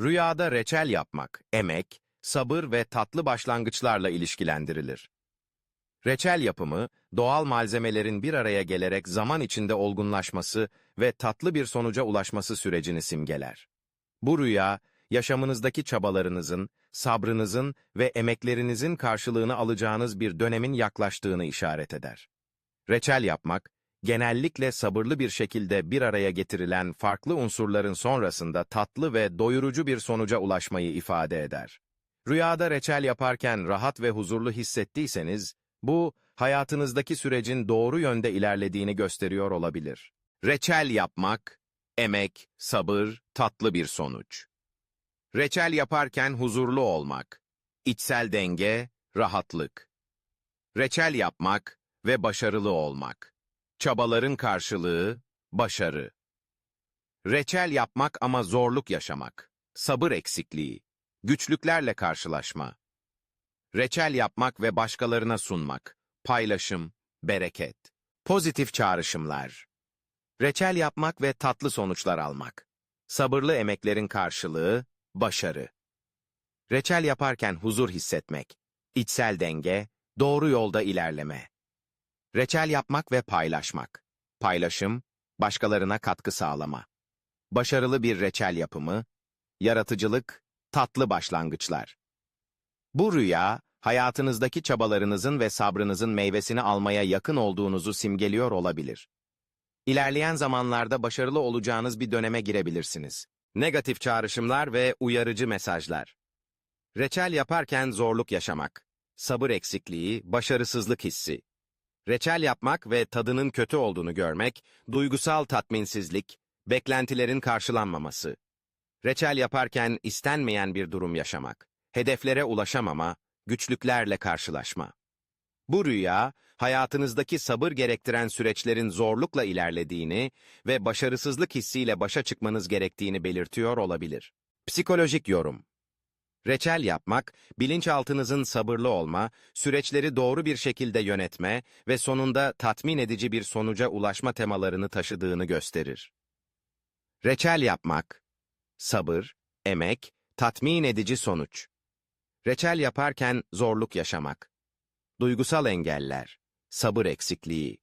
Rüyada reçel yapmak, emek, sabır ve tatlı başlangıçlarla ilişkilendirilir. Reçel yapımı, doğal malzemelerin bir araya gelerek zaman içinde olgunlaşması ve tatlı bir sonuca ulaşması sürecini simgeler. Bu rüya, yaşamınızdaki çabalarınızın, sabrınızın ve emeklerinizin karşılığını alacağınız bir dönemin yaklaştığını işaret eder. Reçel yapmak, genellikle sabırlı bir şekilde bir araya getirilen farklı unsurların sonrasında tatlı ve doyurucu bir sonuca ulaşmayı ifade eder. Rüyada reçel yaparken rahat ve huzurlu hissettiyseniz, bu, hayatınızdaki sürecin doğru yönde ilerlediğini gösteriyor olabilir. Reçel yapmak, emek, sabır, tatlı bir sonuç. Reçel yaparken huzurlu olmak, içsel denge, rahatlık. Reçel yapmak ve başarılı olmak. Çabaların karşılığı, başarı. Reçel yapmak ama zorluk yaşamak. Sabır eksikliği. Güçlüklerle karşılaşma. Reçel yapmak ve başkalarına sunmak. Paylaşım, bereket. Pozitif çağrışımlar. Reçel yapmak ve tatlı sonuçlar almak. Sabırlı emeklerin karşılığı, başarı. Reçel yaparken huzur hissetmek. içsel denge, doğru yolda ilerleme. Reçel yapmak ve paylaşmak. Paylaşım, başkalarına katkı sağlama. Başarılı bir reçel yapımı, yaratıcılık, tatlı başlangıçlar. Bu rüya, hayatınızdaki çabalarınızın ve sabrınızın meyvesini almaya yakın olduğunuzu simgeliyor olabilir. İlerleyen zamanlarda başarılı olacağınız bir döneme girebilirsiniz. Negatif çağrışımlar ve uyarıcı mesajlar. Reçel yaparken zorluk yaşamak, sabır eksikliği, başarısızlık hissi. Reçel yapmak ve tadının kötü olduğunu görmek, duygusal tatminsizlik, beklentilerin karşılanmaması. Reçel yaparken istenmeyen bir durum yaşamak, hedeflere ulaşamama, güçlüklerle karşılaşma. Bu rüya, hayatınızdaki sabır gerektiren süreçlerin zorlukla ilerlediğini ve başarısızlık hissiyle başa çıkmanız gerektiğini belirtiyor olabilir. Psikolojik yorum Reçel yapmak, bilinçaltınızın sabırlı olma, süreçleri doğru bir şekilde yönetme ve sonunda tatmin edici bir sonuca ulaşma temalarını taşıdığını gösterir. Reçel yapmak, sabır, emek, tatmin edici sonuç. Reçel yaparken zorluk yaşamak. Duygusal engeller, sabır eksikliği.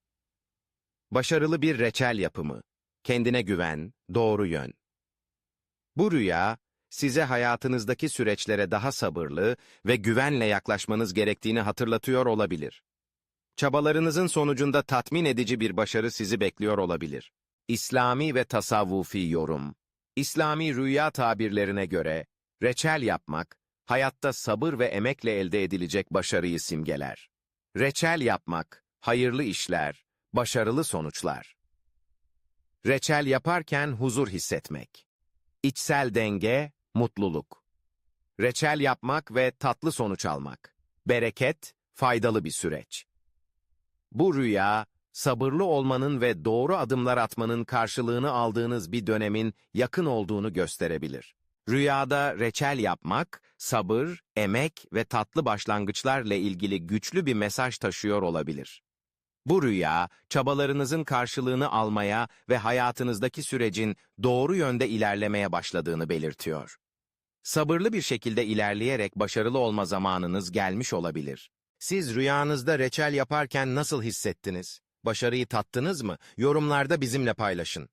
Başarılı bir reçel yapımı, kendine güven, doğru yön. Bu rüya, size hayatınızdaki süreçlere daha sabırlı ve güvenle yaklaşmanız gerektiğini hatırlatıyor olabilir. Çabalarınızın sonucunda tatmin edici bir başarı sizi bekliyor olabilir. İslami ve tasavvufi yorum İslami rüya tabirlerine göre, reçel yapmak, hayatta sabır ve emekle elde edilecek başarıyı simgeler. Reçel yapmak, hayırlı işler, başarılı sonuçlar. Reçel yaparken huzur hissetmek. İçsel denge, mutluluk. Reçel yapmak ve tatlı sonuç almak. Bereket, faydalı bir süreç. Bu rüya, sabırlı olmanın ve doğru adımlar atmanın karşılığını aldığınız bir dönemin yakın olduğunu gösterebilir. Rüyada reçel yapmak, sabır, emek ve tatlı başlangıçlarla ilgili güçlü bir mesaj taşıyor olabilir. Bu rüya, çabalarınızın karşılığını almaya ve hayatınızdaki sürecin doğru yönde ilerlemeye başladığını belirtiyor. Sabırlı bir şekilde ilerleyerek başarılı olma zamanınız gelmiş olabilir. Siz rüyanızda reçel yaparken nasıl hissettiniz? Başarıyı tattınız mı? Yorumlarda bizimle paylaşın.